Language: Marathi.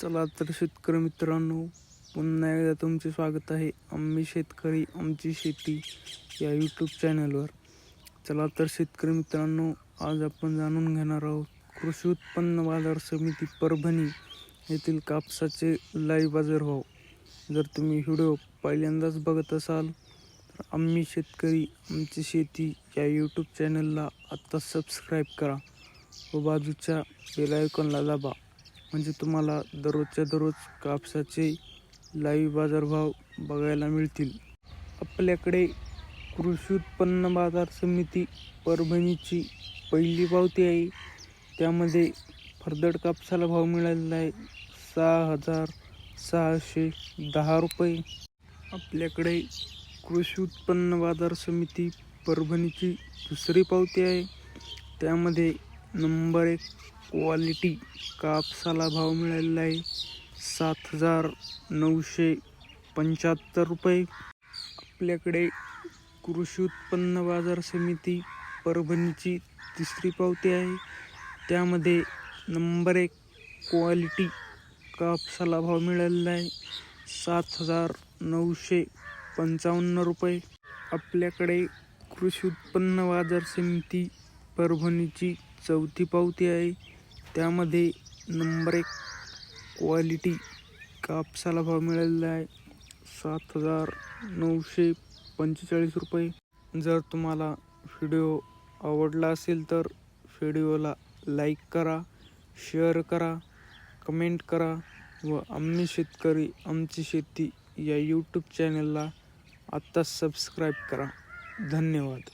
चला तर शेतकरी मित्रांनो पुन्हा एकदा तुमचे स्वागत आहे. आम्ही शेतकरी आमची शेती या यूट्यूब चॅनलवर चला तर शेतकरी मित्रांनो आज आपण जाणून घेणार आहोत कृषी उत्पन्न बाजार समिती परभणी येथील कापसाचे लाईव्ह बाजारभाव जर तुम्ही व्हिडिओ पहिल्यांदाच बघत असाल तर आम्ही शेतकरी आमची शेती या यूट्यूब चॅनलला आत्ता सबस्क्राईब करा व बाजूच्या बेल आयकॉनला दाबा. म्हणजे तुम्हाला दररोजच्या दररोज कापसाचे लाईव्ह बाजारभाव बघायला मिळतील. आपल्याकडे कृषी उत्पन्न बाजार समिती परभणीची पहिली पावती आहे. त्यामध्ये फरदड कापसाला भाव मिळालेला आहे. सहा हजार सहाशे दहा रुपये. आपल्याकडे कृषी उत्पन्न बाजार समिती परभणीची दुसरी पावती आहे. त्यामध्ये नंबर एक क्वालिटी कापसाला भाव मिळालेला आहे. सात हजार नऊशे पंच्याहत्तर रुपये. आपल्याकडे कृषी उत्पन्न बाजार समिती परभणीची तिसरी पावती आहे. त्यामध्ये नंबर एक क्वालिटी कापसाला भाव मिळालेला आहे. सात हजार नऊशे पंचावन्न रुपये. आपल्याकडे कृषी उत्पन्न बाजार समिती परभणीची चौथी पावती आहे. त्यामध्ये नंबर एक क्वालिटी कापसाला भाव मिळालेला आहे. सात हजार नऊशे पंचेचाळीस रुपये. जर तुम्हाला व्हिडिओ आवडला असेल तर व्हिडिओला लाईक करा शेअर करा कमेंट करा व आम्ही शेतकरी आमची शेती या यूट्यूब चॅनलला आत्ताच सबस्क्राईब करा. धन्यवाद.